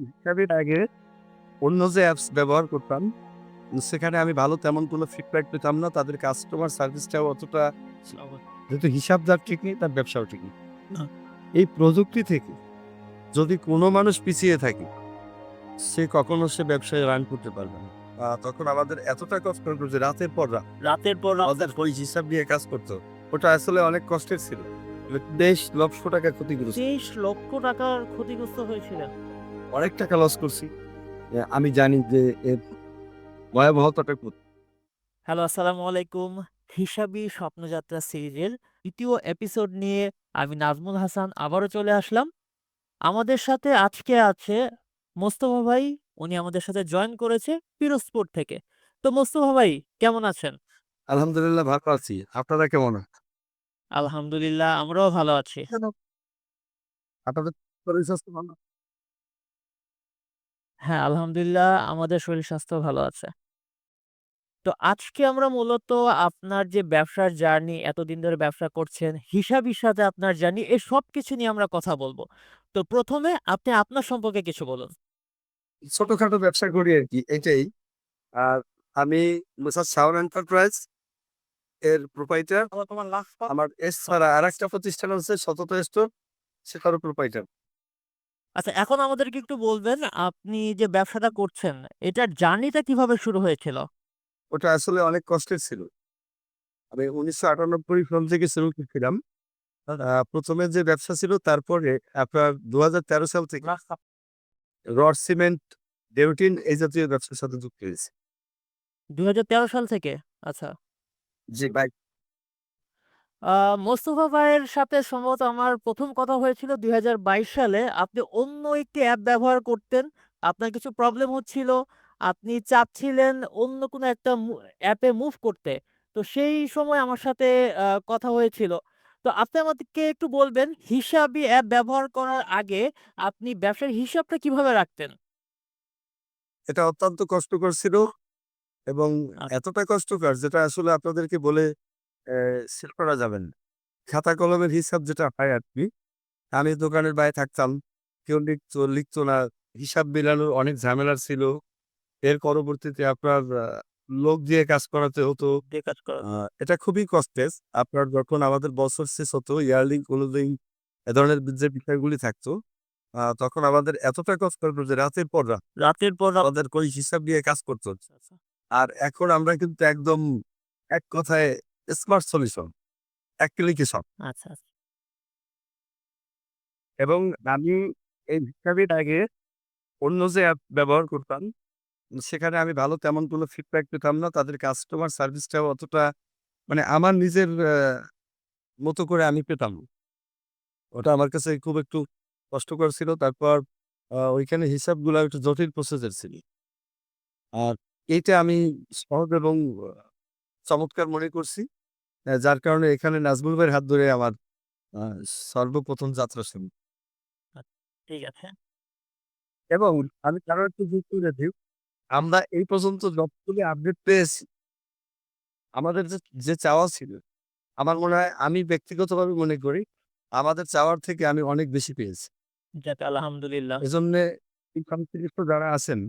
হিসাবের আগে অন্য যে অ্যাপস ব্যবহার করতাম সেখানে আমি ভালো তেমন কোনো ফিডব্যাক পেতাম না। তাদের কাস্টমার সার্ভিসটাও অতটা যেহেতু হিসাবদার ঠিক নেই তার ব্যবসাও ঠিক নেই। এই প্রযুক্তি থেকে যদি কোনো মানুষ পিছিয়ে থাকে সে কখনো সে ব্যবসায় রান করতে পারবে না। আহ, তখন আমাদের এতটা কষ্ট হতো যে রাতের পর রাত রাতের পর রাত। আমাদের ওই হিসাব নিয়ে কাজ করতো। ওটা আসলে অনেক কষ্টের ছিল। বেশ লক্ষ টাকা ক্ষতিগ্রস্ত। তেইশ লক্ষ টাকার ক্ষতিগ্রস্ত হয়েছিলেন অনেক টাকা লস করছি। আমি জানি যে এর ভয়াবহতাটা কোথায়। হ্যালো আসসালামু আলাইকুম। হিসাবি স্বপ্নযাত্রা সিরিজের দ্বিতীয় এপিসোড নিয়ে আমি নাজমুল হাসান আবারও চলে আসলাম। আমাদের সাথে আজকে আছে মোস্তফা ভাই। উনি আমাদের সাথে জয়েন করেছে পিরোজপুর থেকে। তো মোস্তফা ভাই কেমন আছেন? আলহামদুলিল্লাহ ভালো আছি। আপনারা কেমন আলহামদুলিল্লাহ আমরাও ভালো আছি। আপনাদের শরীর স্বাস্থ্য ভালো? হ্যাঁ আলহামদুলিল্লাহ আমাদের শরীর স্বাস্থ্য ভালো আছে। তো আজকে আমরা মূলত আপনার যে ব্যবসার জার্নি এতদিন ধরে ব্যবসা করছেন হিসাবের সাথে আপনার জার্নি এই সব কিছু নিয়ে আমরা কথা বলব। তো প্রথমে আপনি আপনার সম্পর্কে কিছু বলুন। ছোটখাটো ব্যবসা করি আর কি এটাই। আর আমি মুসাদ সাউন্ড এন্টারপ্রাইজ এর প্রোপাইটার। আমার এস ছাড়া আর একটা প্রতিষ্ঠান আছে সতত স্টোর সেটারও প্রোপাইটার। আচ্ছা এখন আমাদেরকে একটু বলবেন আপনি যে ব্যবসাটা করছেন এটার জার্নিটা কীভাবে শুরু হয়েছিল? ওটা আসলে অনেক কষ্টের ছিল। আমি উনিশশো আটানব্বই সাল থেকে শুরু করেছিলাম। আহ, প্রথমে যে ব্যবসা ছিল তারপরে আপনার দু তেরো সাল থেকে রড সিমেন্ট ডেউটিন এই জাতীয় ব্যবসার সাথে যুক্ত হয়েছে। দুই হাজার তেরো সাল থেকে? আচ্ছা। জি বাইক। আহ, মোস্তফা ভাইয়ের সাথে সম্ভবত আমার প্রথম কথা হয়েছিল দু হাজার বাইশ সালে। আপনি অন্য একটি অ্যাপ ব্যবহার করতেন আপনার কিছু প্রবলেম হচ্ছিল আপনি চাচ্ছিলেন অন্য কোনো একটা অ্যাপে মুভ করতে। তো সেই সময় আমার সাথে আহ, কথা হয়েছিল। তো আপনি আমাদেরকে একটু বলবেন হিসাবি অ্যাপ ব্যবহার করার আগে আপনি ব্যবসার হিসাবটা কীভাবে রাখতেন? এটা অত্যন্ত কষ্টকর ছিল এবং আচ্ছা। এতটা কষ্টকর যেটা আসলে আপনাদেরকে বলে সেল করা যাবে না। খাতা কলমের হিসাব যেটা হয় আর কি আমি দোকানের বাইরে থাকতাম কেউ লিখতো লিখতো না। হিসাব মিলানোর অনেক ঝামেলা ছিল। এর পরবর্তীতে আপনার লোক দিয়ে কাজ করাতে হতো। দিয়ে এটা খুবই কষ্টের। আপনার যখন আমাদের বছর শেষ হতো ইয়ারলি কোনোদিন এ ধরনের যে বিষয়গুলি থাকতো তখন আমাদের এতটা কষ্ট করতো যে রাতের পর রাত রাতের পর আমাদের ওই হিসাব নিয়ে কাজ করতো। আচ্ছা, আর এখন আমরা কিন্তু একদম এক কথায় স্মার্ট সলিউশন সব আচ্ছা আচ্ছা। এবং আমি এই হিসাবের আগে অন্য যে অ্যাপ ব্যবহার করতাম সেখানে আমি ভালো তেমন কোনো ফিডব্যাক পেতাম না। তাদের কাস্টমার সার্ভিসটাও অতটা মানে আমার নিজের মতো করে আমি পেতাম ওটা আমার কাছে খুব একটু কষ্টকর ছিল। তারপর ওইখানে হিসাবগুলো একটু জটিল প্রসেসের ছিল। আর এইটা আমি সহজ এবং চমৎকার মনে করছি। যার কারণে এখানে নাজমুল ভাইয়ের হাত ধরে আমার সর্বপ্রথম যাত্রা শুরু। ঠিক আছে। এবং আমি কারও একটু যুক্ত রেখি আমরা এই পর্যন্ত যতগুলি আপডেট পেয়েছি। আমাদের যে যে চাওয়া ছিল আমার মনে হয় আমি ব্যক্তিগতভাবে মনে করি আমাদের চাওয়ার থেকে আমি অনেক বেশি পেয়েছি। যাক আলহামদুলিল্লাহ। এজন্য এই সংশ্লিষ্ট যারা আছেন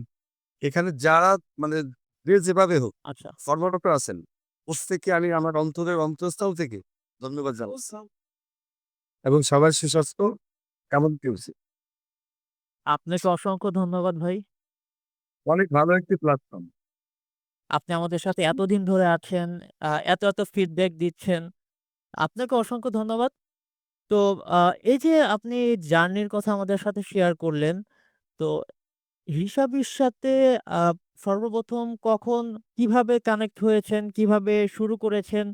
এখানে যারা মানে যে যেভাবে হোক আচ্ছা। কর্মরত আছেন প্রত্যেককে আমি আমার অন্তরের অন্তঃস্থল থেকে ধন্যবাদ জানাচ্ছি এবং সবার সুস্বাস্থ্য কেমন পেয়েছি আপনাকে অসংখ্য ধন্যবাদ ভাই। অনেক ভালো একটি প্ল্যাটফর্ম আপনি আমাদের সাথে এতদিন ধরে আছেন এত এত ফিডব্যাক দিচ্ছেন। আপনাকে অসংখ্য ধন্যবাদ। তো এই যে আপনি জার্নির কথা আমাদের সাথে শেয়ার করলেন তো হিসাবের সাথে সর্বপ্রথম কখন কীভাবে কানেক্ট হয়েছেন কীভাবে শুরু করেছেন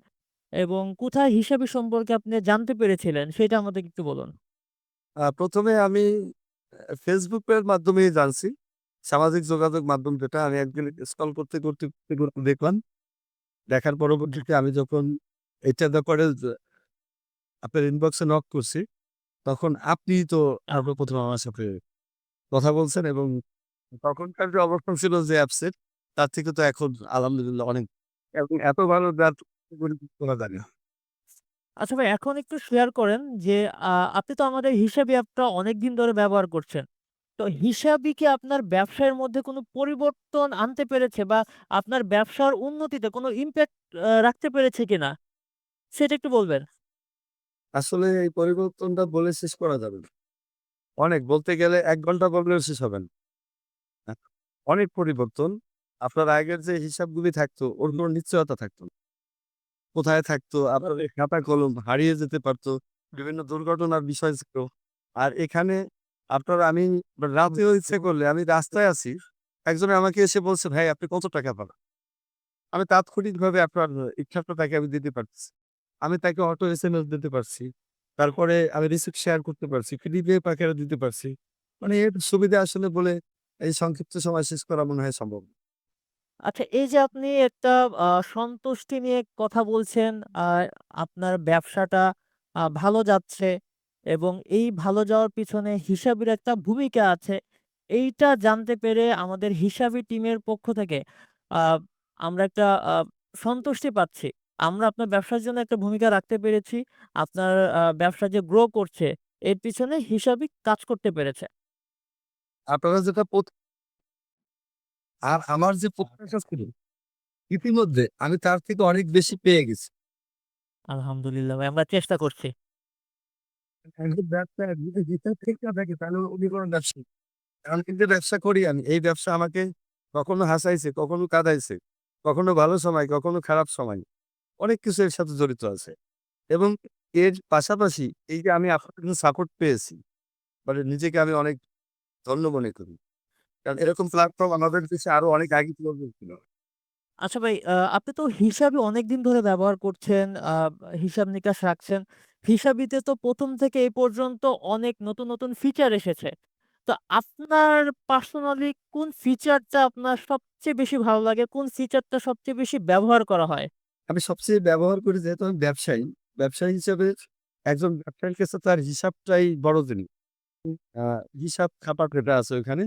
এবং কোথায় হিসাবে সম্পর্কে আপনি জানতে পেরেছিলেন সেটা আমাদের একটু বলুন। আহ, প্রথমে আমি আহ, ফেসবুকের মাধ্যমে জানছি। সামাজিক যোগাযোগ মাধ্যম যেটা আমি একদিন স্ক্রল করতে করতে করতে দেখলাম। দেখার পরবর্তীতে আমি যখন এটা জ- আপনার ইনবক্সে নক করছি তখন আপনি তো সর্বপ্রথম আমার সাথে কথা বলছেন এবং তখনকার যে অবস্থান ছিল যে অ্যাপসের তার থেকে তো এখন আলহামদুলিল্লাহ অনেক এবং এত ভালো যার করা যায় না আচ্ছা ভাই এখন একটু শেয়ার করেন যে আপনি তো আমাদের হিসাবি অ্যাপটা অনেক দিন ধরে ব্যবহার করছেন তো হিসাবই কি আপনার ব্যবসায়ের মধ্যে কোনো পরিবর্তন আনতে পেরেছে বা আপনার ব্যবসার উন্নতিতে কোনো ইম্প্যাক্ট রাখতে পেরেছে কিনা? সেটা একটু বলবেন। আসলে এই পরিবর্তনটা বলে শেষ করা যাবে অনেক বলতে গেলে ১ ঘণ্টা বললেও শেষ হবে না। অনেক পরিবর্তন। আপনার আগের যে হিসাবগুলি থাকতো ওর কোনো নিশ্চয়তা থাকতো না। কোথায় থাকতো? আপনার খাতা কলম হারিয়ে যেতে পারতো। বিভিন্ন দুর্ঘটনার বিষয় ছিল। আর এখানে আপনার আমি রাতেও ইচ্ছে করলে আমি রাস্তায় আছি। একজনে আমাকে এসে বলছে, "ভাই আপনি কত টাকা পাবেন?" আমি তাৎক্ষণিকভাবে আপনার ইচ্ছাটা তাকে আমি দিতে পারছি আমি তাকে অটো এস এম এস দিতে পারছি। তারপরে আমি রিসিপ্ট শেয়ার করতে পারছি। পিডিএফ আকারে দিতে পারছি। মানে এর সুবিধা আসলে বলে এই সংক্ষিপ্ত সময় শেষ করা মনে হয় সম্ভব আচ্ছা এই যে আপনি একটা সন্তুষ্টি নিয়ে কথা বলছেন, আ আপনার ব্যবসাটা ভালো যাচ্ছে এবং এই ভালো যাওয়ার পিছনে হিসাবির একটা ভূমিকা আছে। এইটা জানতে পেরে আমাদের হিসাবি টিমের পক্ষ থেকে আমরা একটা সন্তুষ্টি পাচ্ছি। আমরা আপনার ব্যবসার জন্য একটা ভূমিকা রাখতে পেরেছি। আপনার ব্যবসা যে গ্রো করছে এর পিছনে হিসাবই কাজ করতে পেরেছে। আপনারা যেটা আর আমার যে প্রত্যাশা ছিল, ইতিমধ্যে আমি তার থেকে অনেক বেশি পেয়ে গেছি। আলহামদুলিল্লাহ ভাই আমরা চেষ্টা করছি। একজন ব্যবসায়ী যদি ঠিক না থাকে তাহলে উনি কোনো ব্যবসায়ী। আমি কিন্তু ব্যবসা করি আমি। এই ব্যবসা আমাকে কখনো হাসাইছে, কখনো কাঁদাইছে, কখনো ভালো সময়, কখনো খারাপ সময়। অনেক কিছু এর সাথে জড়িত আছে। এবং এর পাশাপাশি এই যে আমি আপনার সাপোর্ট পেয়েছি। মানে নিজেকে আমি অনেক ধন্য মনে করি। কারণ এরকম প্ল্যাটফর্ম আমাদের দেশে আরও অনেক আগে প্রয়োজন ছিল। আচ্ছা ভাই, আ আপনি তো হিসাবই অনেকদিন ধরে ব্যবহার করছেন, আ হিসাব-নিকাশ রাখছেন। হিসাবিতে তো ১ম থেকে এই পর্যন্ত অনেক নতুন, নতুন ফিচার এসেছে। তো আপনার পার্সোনালি কোন ফিচারটা আপনার সবচেয়ে বেশি ভালো লাগে? কোন ফিচারটা সবচেয়ে বেশি ব্যবহার করা হয়? আমি সবচেয়ে ব্যবহার করি যেহেতু আমি ব্যবসায়ী। ব্যবসায়ী হিসেবে একজন ব্যবসায়ীর কাছে তার হিসাবটাই বড় জিনিস। হিসাব খাতা যেটা আছে ওইখানে,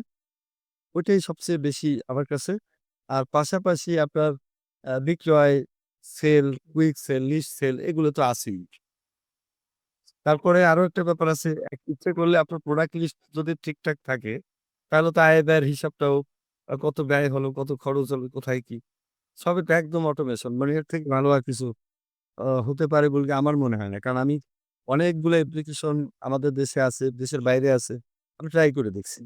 ওইটাই সবচেয়ে বেশি আমার কাছে। আর পাশাপাশি আপনার বিক্রয়, sale, quick sale, list sale এগুলো তো আছেই। তারপরে আরও একটা ব্যাপার আছে। ইচ্ছে করলে আপনার প্রোডাক্ট লিস্ট যদি ঠিকঠাক থাকে, তাহলে তো আয়-ব্যয়ের হিসাবটাও কত ব্যয় হলো, কত খরচ হলো, কোথায় কি সবই তো একদম অটোমেশন। মানে এর থেকে ভালো আর কিছু হতে পারে বলে আমার মনে হয় না। কারণ আমি অনেকগুলো অ্যাপ্লিকেশন আমাদের দেশে আছে, দেশের বাইরে আছে। আমি ট্রাই করে দেখছি।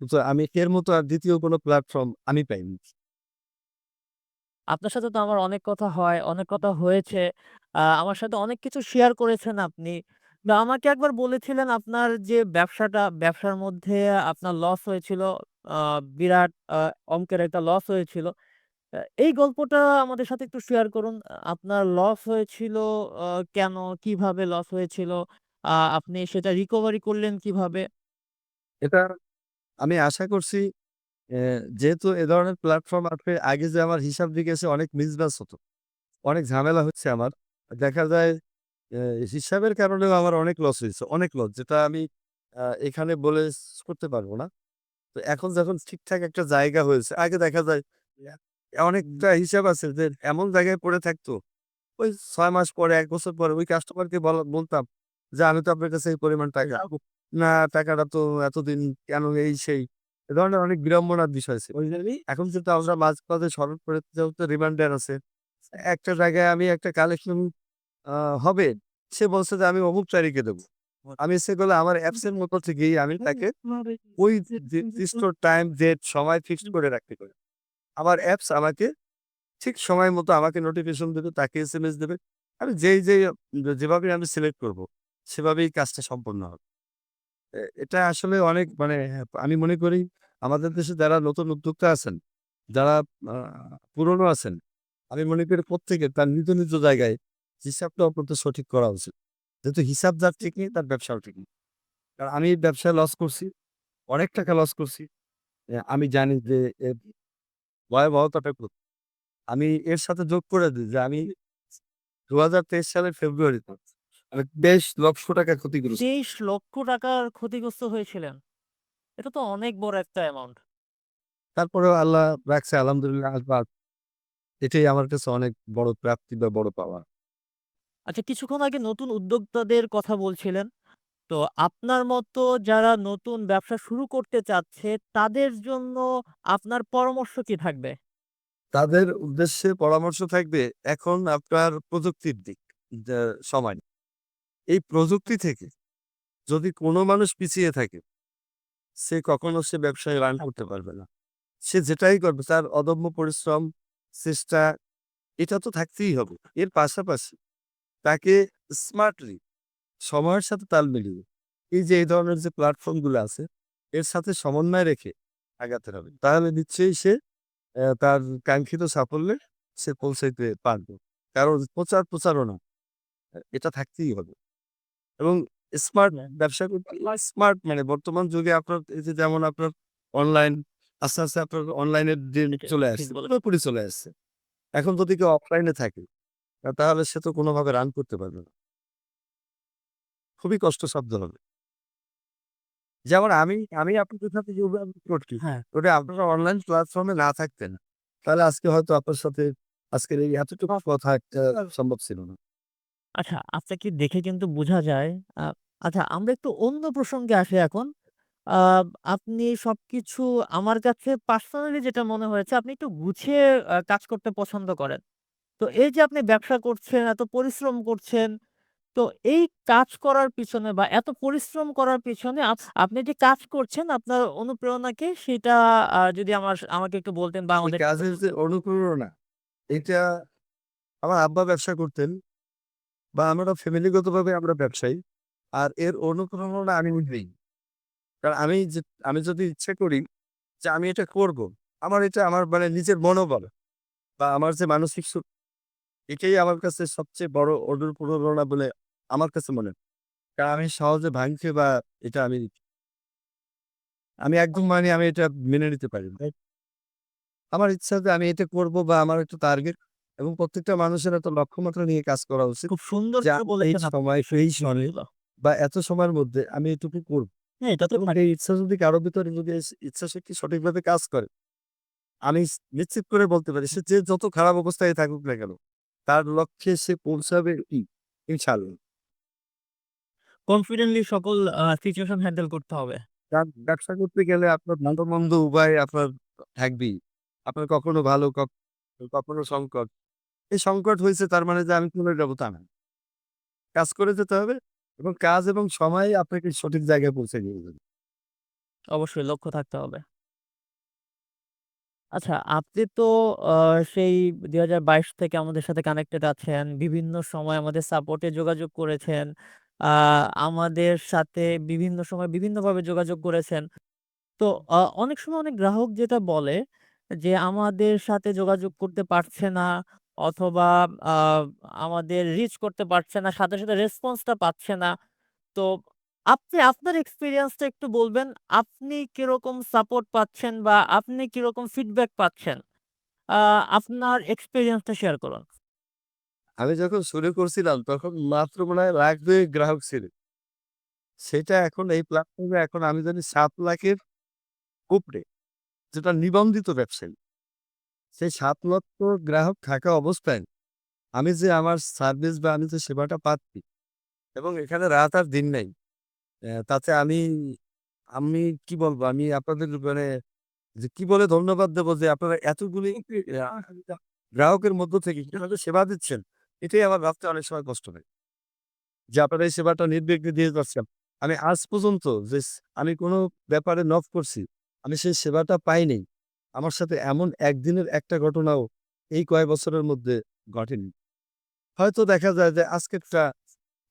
কিন্তু আমি এর মতো আর ২য় কোনো প্ল্যাটফর্ম আমি পাইনি। আপনার সাথে তো আমার অনেক কথা হয়, অনেক কথা হয়েছে। আ আমার সাথে অনেক কিছু শেয়ার করেছেন আপনি। আমাকে একবার বলেছিলেন আপনার যে ব্যবসাটা, ব্যবসার মধ্যে আপনার লস হয়েছিল। আ বিরাট আ অঙ্কের একটা লস হয়েছিল। এই গল্পটা আমাদের সাথে একটু শেয়ার করুন। আপনার লস হয়েছিল কেন? কীভাবে লস হয়েছিল? আপনি সেটা রিকভারি করলেন কীভাবে? এটা আমি আশা করছি যেহেতু এ ধরনের প্ল্যাটফর্ম আছে, আগে যে আমার হিসাব নিকেশে অনেক মিসম্যাচ হতো। অনেক ঝামেলা হচ্ছে আমার। দেখা যায় হিসাবের কারণেও আমার অনেক লস হয়েছে। অনেক লস যেটা আমি এখানে বলে করতে পারব না। তো এখন যখন ঠিকঠাক একটা জায়গা হয়েছে, আগে দেখা যায় অনেকটা হিসাব আছে যে এমন জায়গায় পড়ে থাকতো। ওই ৬ মাস পরে এক বছর পরে ওই কাস্টমারকে বলা বলতাম যে, "আমি তো আপনার কাছে এই পরিমাণ টাকা না টাকাটা তো এতদিন কেন এই সেই।" এ ধরনের অনেক বিড়ম্বনার বিষয় ছিল। এখন কিন্তু আমরা মাঝপথে স্মরণ করে যেহেতু রিমাইন্ডার আছে। একটা জায়গায় আমি একটা কালেকশন হবে। সে বলছে যে, "আমি অমুক তারিখে দেব।" আমি ইচ্ছে করলে আমার অ্যাপস এর মধ্য থেকেই আমি তাকে ওই যে নির্দিষ্ট টাইম, ডেট, সময় ফিক্সড করে রাখতে পারি। আমার অ্যাপস আমাকে ঠিক সময় মতো আমাকে নোটিফিকেশন দেবে, তাকে এস এম এস দেবে। আমি যেই, যেই যেভাবে আমি সিলেক্ট করব, সেভাবেই কাজটা সম্পন্ন হবে। এটা আসলে অনেক মানে আমি মনে করি আমাদের দেশে যারা নতুন উদ্যোক্তা আছেন, যারা পুরনো আছেন, আমি মনে করি প্রত্যেকের তার নিজ, নিজ জায়গায় হিসাবটা অত্যন্ত সঠিক করা উচিত। যেহেতু হিসাব যার ঠিক নেই তার ব্যবসাও ঠিক নেই। কারণ আমি ব্যবসায় লস করছি, অনেক টাকা লস করছি। আমি জানি যে ভয়াবহতাটা কত। আমি এর সাথে যোগ করে দিই যে আমি ২০২৩ সালের ফেব্রুয়ারিতে আমি ৳২৩,০০,০০০ ক্ষতিগ্রস্ত। ৳২৩,০০,০০০ ক্ষতিগ্রস্ত হয়েছিলেন। এটা তো অনেক বড় একটা অ্যামাউন্ট। তারপরেও আল্লাহ রাখছে আলহামদুলিল্লাহ আসবাব। এটাই আমার কাছে অনেক বড় প্রাপ্তি বা বড় পাওয়া। আচ্ছা কিছুক্ষণ আগে নতুন উদ্যোক্তাদের কথা বলছিলেন। তো আপনার মতো যারা নতুন ব্যবসা শুরু করতে চাচ্ছে তাদের জন্য আপনার পরামর্শ কি থাকবে? তাদের উদ্দেশ্যে পরামর্শ থাকবে এখন আপনার প্রযুক্তির দিক সময়। এই প্রযুক্তি থেকে যদি কোনো মানুষ পিছিয়ে থাকে সে কখনো সে ব্যবসায় রান করতে পারবে না। সে যেটাই করবে তার অদম্য পরিশ্রম, চেষ্টা এটা তো থাকতেই হবে। এর পাশাপাশি তাকে স্মার্টলি সময়ের সাথে তাল মিলিয়ে এই যে এই ধরনের যে প্ল্যাটফর্মগুলো আছে এর সাথে সমন্বয় রেখে আগাতে হবে। তাহলে নিশ্চয়ই সে তার কাঙ্ক্ষিত সাফল্যে সে পৌঁছাইতে পারবে। কারণ প্রচার প্রচারণা এটা থাকতেই হবে। এবং স্মার্ট ব্যবসা করতে স্মার্ট মানে বর্তমান যুগে আপনার এই যে যেমন আপনার অনলাইন আস্তে, আস্তে আপনার অনলাইনের দিন চলে আসছে। পুরোপুরি চলে আসছে। এখন যদি কেউ অফলাইনে থাকে তাহলে সে তো কোনোভাবে রান করতে পারবে না। খুবই কষ্টসাধ্য হবে। যেমন আমি, আমি আপনাদের সাথে যেভাবে করছি, হ্যাঁ। ওটা আপনারা অনলাইন প্ল্যাটফর্মে না থাকতেন, তাহলে আজকে হয়তো আপনার সাথে আজকের এই এতটুকু কথা একটা সম্ভব ছিল না। আচ্ছা, আপনাকে দেখে কিন্তু বোঝা যায় আচ্ছা আমরা একটু অন্য প্রসঙ্গে আসি এখন। আপনি সবকিছু আমার কাছে পার্সোনালি যেটা মনে হয়েছে আপনি একটু গুছিয়ে কাজ করতে পছন্দ করেন। তো এই যে আপনি ব্যবসা করছেন, এত পরিশ্রম করছেন, তো এই কাজ করার পিছনে বা এত পরিশ্রম করার পিছনে আপ আপনি যে কাজ করছেন আপনার অনুপ্রেরণাকে সেটা আ যদি আমার আমাকে একটু বলতেন বা এই আমাদের কাজের যে অনুপ্রেরণা, এটা আমার আব্বা ব্যবসা করতেন বা আমরা ফ্যামিলিগতভাবে আমরা ব্যবসায়ী। আর এর অনুপ্রেরণা আমি নিজেই। কারণ আমি যে আমি যদি ইচ্ছে করি যে আমি এটা করব, আমার এটা আমার মানে নিজের মনোবল বা আমার যে মানসিক শক্তি এটাই আমার কাছে সবচেয়ে বড় অনুপ্রেরণা বলে আমার কাছে মনে কারণ আমি সহজে ভাঙতে বা এটা আমি আমি একদম মানে আমি এটা মেনে নিতে পারি আমার ইচ্ছা যে আমি এটা করব বা আমার একটা টার্গেট এবং প্রত্যেকটা মানুষের একটা লক্ষ্যমাত্রা নিয়ে কাজ করা উচিত। খুব সুন্দর এই আপনি সময়, এই বা এত সময়ের মধ্যে আমি এটুকু করব। হ্যাঁ, এটা তো এবং এই ইচ্ছা যদি কারও ভিতরে যদি এস ইচ্ছাশক্তি সঠিকভাবে কাজ করে, আমি নিশ্চিত করে বলতে পারি সে যে যত খারাপ অবস্থায় থাকুক না কেন, তার লক্ষ্যে সে পৌঁছাবে ই ইনশাআল্লাহ। কনফিডেন্টলি সকল সিচুয়েশন হ্যান্ডেল করতে হবে। ব্যবসা করতে গেলে আপনার ভালো-মন্দ উভয় আপনার থাকবেই। আপনার কখনো ভালো কখনো সংকট। এই সংকট হয়েছে তার মানে যে আমি চলে যাব তা না। কাজ করে যেতে হবে এবং কাজ এবং সময় আপনাকে সঠিক জায়গায় পৌঁছে দিয়ে যাবে। অবশ্যই লক্ষ্য থাকতে হবে। আচ্ছা, আপনি তো সেই ২০২২ থেকে আমাদের সাথে কানেক্টেড আছেন। বিভিন্ন সময় আমাদের সাপোর্টে যোগাযোগ করেছেন। আমাদের সাথে বিভিন্ন সময় বিভিন্নভাবে যোগাযোগ করেছেন। তো অনেক সময় অনেক গ্রাহক যেটা বলে যে আমাদের সাথে যোগাযোগ করতে পারছে না অথবা আমাদের রিচ করতে পারছে না, সাথে, সাথে রেসপন্সটা পাচ্ছে না। তো আপনি আপনার এক্সপেরিয়েন্সটা একটু বলবেন। আপনি কীরকম সাপোর্ট পাচ্ছেন বা আপনি কীরকম ফিডব্যাক পাচ্ছেন? আপনার এক্সপেরিয়েন্সটা শেয়ার করুন। আমি যখন শুরু করছিলাম তখন মাত্র মনে হয় লাখ ২ গ্রাহক ছিল। সেটা এখন এই প্ল্যাটফর্মে এখন আমি জানি সাত লাখের উপরে যেটা নিবন্ধিত ব্যবসায়ী। সেই ৭ লক্ষ গ্রাহক থাকা অবস্থায় আমি যে আমার সার্ভিস বা আমি যে সেবাটা পাচ্ছি এবং এখানে রাত আর দিন নাই। তাতে আমি, আমি কি বলব? আমি আপনাদের মানে যে কি বলে ধন্যবাদ দেবো যে আপনারা এতগুলি গ্রাহকের মধ্য থেকে সেবা দিচ্ছেন, এটাই আমার ভাবতে অনেক সময় কষ্ট হয়। যে আপনারা এই সেবাটা নির্বিঘ্নে দিয়ে যাচ্ছেন। আমি আজ পর্যন্ত যে আমি কোনো ব্যাপারে নক করছি, আমি সেই সেবাটা পাইনি আমার সাথে এমন একদিনের একটা ঘটনাও এই কয়েক বছরের মধ্যে ঘটেনি। হয়তো দেখা যায় যে আজকেরটা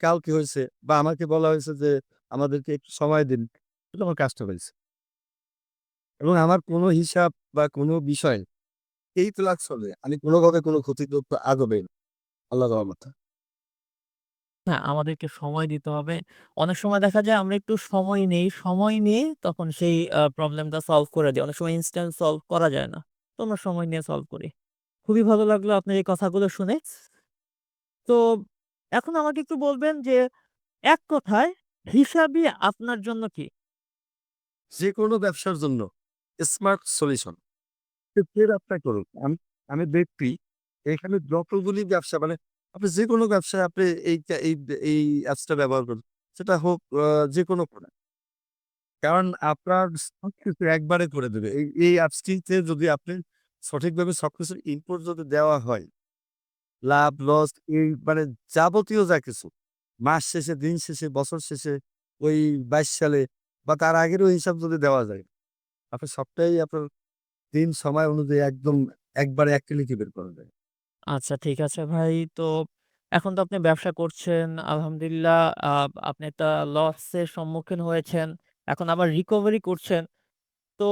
কালকে হয়েছে বা আমাকে বলা হয়েছে যে আমাদেরকে একটু সময় দিন। এটা আমার কাজটা হয়েছে। এবং আমার কোনো হিসাব বা কোনো বিষয় এই প্লাস চলে। আমি কোনোভাবে কোনো ক্ষতিগ্রস্ত আদবে না। আল্লাহর রহমতে। হ্যাঁ, আমাদেরকে সময় দিতে হবে। অনেক সময় দেখা যায় আমরা একটু সময় নেই। সময় নিয়ে তখন সেই আ প্রবলেমটা সলভ করে দিই। অনেক সময় ইনস্ট্যান্ট সলভ করা যায় না। তো আমরা সময় নিয়ে সলভ করি। খুবই ভালো লাগল আপনার এই কথাগুলো শুনে। তো এখন আমাকে একটু বলবেন যে এক কথায় হিসাবই আপনার জন্য কি? যেকোনো ব্যবসার জন্য স্মার্ট সলিউশন। যে ব্যবসা করুন। আমি আমি ব্যক্তি এখানে যতগুলি ব্যবসা মানে আপনি যেকোনো ব্যবসায় আপনি এই এই অ্যাপসটা ব্যবহার করুন। সেটা হোক যেকোনো প্রোডাক্ট। কারণ আপনার সবকিছু একবারে করে দেবে। এই এই অ্যাপসটিতে যদি আপনি সঠিকভাবে সবকিছুর ইনপুট যদি দেওয়া হয়, লাভ লস এই মানে যাবতীয় যা কিছু মাস শেষে, দিন শেষে, বছর শেষে ওই ২২ সালে বা তার আগেরও হিসাব যদি দেওয়া যায়, আপনি সবটাই আপনার দিন সময় অনুযায়ী একদম একবারে অ্যাক্টিভিটি বের করা যায়। আচ্ছা ঠিক আছে ভাই। তো এখন তো আপনি ব্যবসা করছেন। আলহামদুলিল্লাহ আ আপনি একটা লসের সম্মুখীন হয়েছেন। এখন আবার রিকভারি করছেন। তো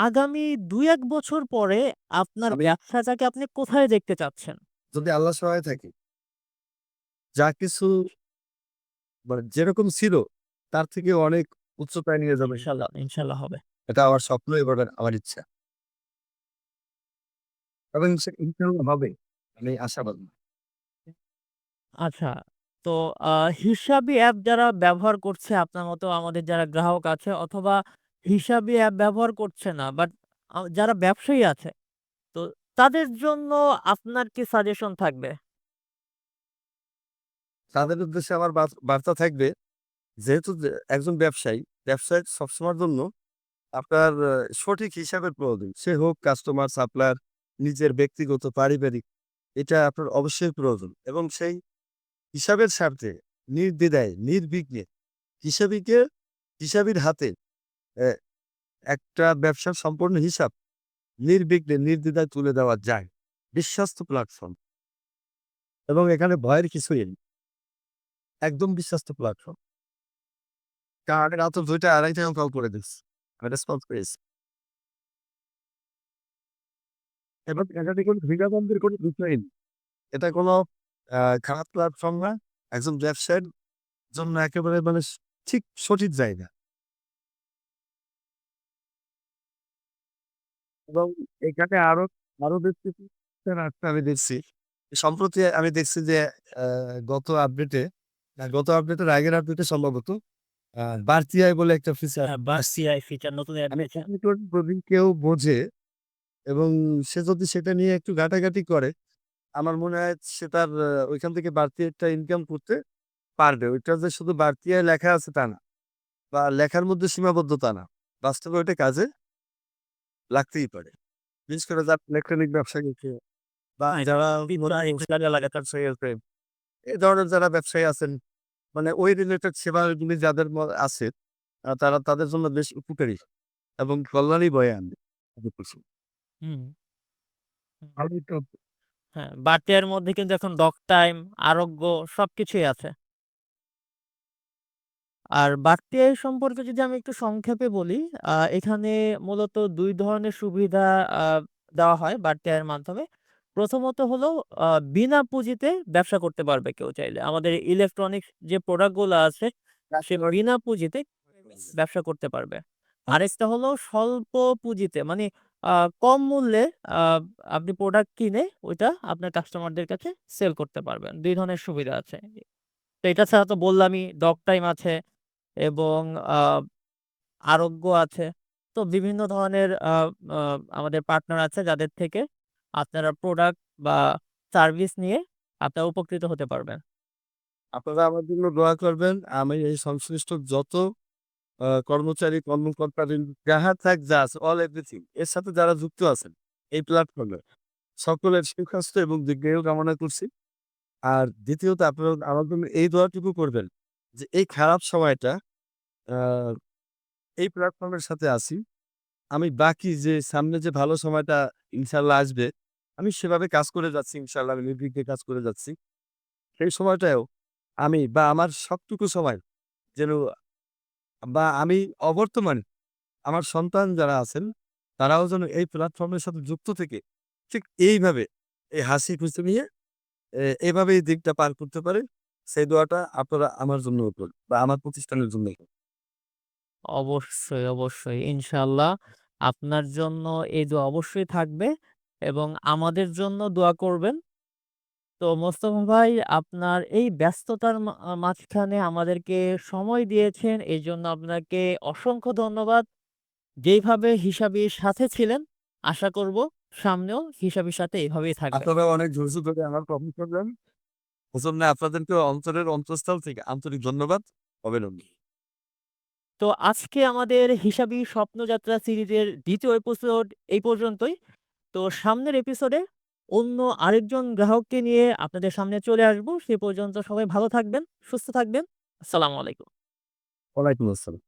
আগামী ২-১ বছর পরে আপনার আমি ব্যবসাটাকে আপনি কোথায় দেখতে চাচ্ছেন? যদি আল্লাহ সহায় থাকে যা কিছু মানে যেরকম ছিল তার থেকে অনেক উচ্চতায় নিয়ে যাবে ইনশাল্লাহ, ইনশাল্লাহ হবে। এটা আমার স্বপ্ন এবং আমার ইচ্ছা। এবং সে ইনশাআল্লাহ হবে। আমি আশাবাদী। আচ্ছা। তো হিসাবি অ্যাপ যারা ব্যবহার করছে আপনার মতো আমাদের যারা গ্রাহক আছে অথবা হিসাবি অ্যাপ ব্যবহার করছে না বাট যারা ব্যবসায়ী আছে, তো তাদের জন্য আপনার কি সাজেশন থাকবে? তাদের উদ্দেশ্যে আমার বাত বার্তা থাকবে যেহেতু যে একজন ব্যবসায়ী, ব্যবসায় সবসময়ের জন্য আপনার সঠিক হিসাবের প্রয়োজন। সে হোক কাস্টমার, সাপ্লায়ার, নিজের ব্যক্তিগত, পারিবারিক এটা আপনার অবশ্যই প্রয়োজন এবং সেই হিসাবের স্বার্থে নির্দ্বিধায়, নির্বিঘ্নে হিসাবীকে হিসাবীর হাতে একটা ব্যবসার সম্পূর্ণ হিসাব নির্বিঘ্নে, নির্দ্বিধায় তুলে দেওয়া যায়। বিশ্বস্ত প্ল্যাটফর্ম। এবং এখানে ভয়ের কিছুই নেই। একদম বিশ্বস্ত প্ল্যাটফর্ম। কারণ রাত ২টা-২.৫টায় আমি কল করে দিচ্ছি। আমি রেসপন্স পেয়েছি। এবং এখানে কোনো বিষয় নেই। এটা কোনো খারাপ প্ল্যাটফর্ম না। একজন ব্যবসায়ীর জন্য একেবারে মানে ঠিক সঠিক জায়গা। এবং এখানে আরও, আরও বেশ কিছু আমি দেখছি। সম্প্রতি আমি দেখছি যে গত আপডেটে গত আপডেটের আগের আপডেটে সম্ভবত আয় বলে একটা ফিচার বাসিআই ফিচার নতুন কেউ বোঝে এবং সে যদি সেটা নিয়ে একটু ঘাটাঘাটি করে, আমার মনে হয় সে তার ওইখান থেকে বাড়তি একটা ইনকাম করতে পারবে। ওইটা যে শুধু বাড়তি লেখা আছে তা না। বা লেখার মধ্যে সীমাবদ্ধতা না। বাস্তবে ওইটা কাজে লাগতেই পারে। বিশেষ করে যারা ইলেকট্রনিক ব্যবসা করছে বা যারা ব্যবসায়ী আছে, এই ধরনের যারা ব্যবসায়ী আছেন, মানে ওই রিলেটেড সেবাগুলি যাদের আছে, তারা তাদের জন্য বেশ উপকারী এবং কল্যাণই বয়ে আনবে। হুম। হুম। ভালোই তো হ্যাঁ, বাড়তি আয়ের মধ্যে কিন্তু এখন ডক টাইম, আরোগ্য সবকিছুই আছে। আর বাড়তি আয় সম্পর্কে যদি আমি একটু সংক্ষেপে বলি, আ এখানে মূলত ২ ধরনের সুবিধা আ দেওয়া হয় বাড়তি আয়ের মাধ্যমে। প্রথমত হলো আ বিনা পুঁজিতে ব্যবসা করতে পারবে কেউ চাইলে। আমাদের ইলেকট্রনিক্স যে প্রোডাক্টগুলো আছে, সে বিনা পুঁজিতে ব্যবসা করতে পারবে। আরেকটা হলো স্বল্প পুঁজিতে মানে কম মূল্যে আপনি প্রোডাক্ট কিনে ওইটা আপনার কাস্টমারদের কাছে সেল করতে পারবেন। দুই ধরনের সুবিধা আছে। তো এটা ছাড়া তো বললামই ডক টাইম আছে এবং আরোগ্য আছে। তো বিভিন্ন ধরনের আমাদের পার্টনার আছে যাদের থেকে আপনারা প্রোডাক্ট বা সার্ভিস নিয়ে আপনারা উপকৃত হতে পারবেন। আপনারা আমার জন্য দোয়া করবেন। আমি এই সংশ্লিষ্ট যত কর্মচারী, কর্মকর্তা, যাহা থাক আছে অল এভরিথিং এর সাথে যারা যুক্ত আছেন এই প্ল্যাটফর্মে সকলের সুস্বাস্থ্য এবং দীর্ঘায়ু কামনা করছি। আর দ্বিতীয়ত আপনারা আমার জন্য এই দোয়াটুকু করবেন যে এই খারাপ সময়টা এই প্ল্যাটফর্মের সাথে আছি। আমি বাকি যে সামনে যে ভালো সময়টা ইনশাল্লাহ আসবে, আমি সেভাবে কাজ করে যাচ্ছি ইনশাল্লাহ আমি নির্বিঘ্নে কাজ করে যাচ্ছি। সেই সময়টায়ও আমি বা আমার সবটুকু সময় যেন বা আমি অবর্তমানে আমার সন্তান যারা আছেন, তারাও যেন এই প্ল্যাটফর্মের সাথে যুক্ত থেকে ঠিক এইভাবে এই হাসি খুশি নিয়ে এইভাবে এই দিকটা পার করতে পারে। সেই দোয়াটা আপনারা আমার জন্য করবেন বা আমার প্রতিষ্ঠানের জন্য। অবশ্যই, অবশ্যই। ইনশাল্লাহ আপনার জন্য এই দোয়া অবশ্যই থাকবে এবং আমাদের জন্য দোয়া করবেন। তো মোস্তফা ভাই আপনার এই ব্যস্ততার মা মাঝখানে আমাদেরকে সময় দিয়েছেন এই জন্য আপনাকে অসংখ্য ধন্যবাদ। যেইভাবে হিসাবীর সাথে ছিলেন, আশা করব সামনেও হিসাবীর সাথে এভাবেই থাকবেন। আপনারা অনেক ধৈর্য ধরে আমার শুনলেন। এজন্য আপনাদেরকে অন্তরের অন্তঃস্থল থেকে আন্তরিক ধন্যবাদ। অবিলম্বে। তো আজকে আমাদের হিসাবি স্বপ্নযাত্রা সিরিজের দ্বিতীয় এপিসোড এই পর্যন্তই। তো সামনের এপিসোডে অন্য আরেকজন গ্রাহককে নিয়ে আপনাদের সামনে চলে আসব। সে পর্যন্ত সবাই ভালো থাকবেন, সুস্থ থাকবেন। আসসালামু আলাইকুম। ওয়ালাইকুম আসসালাম।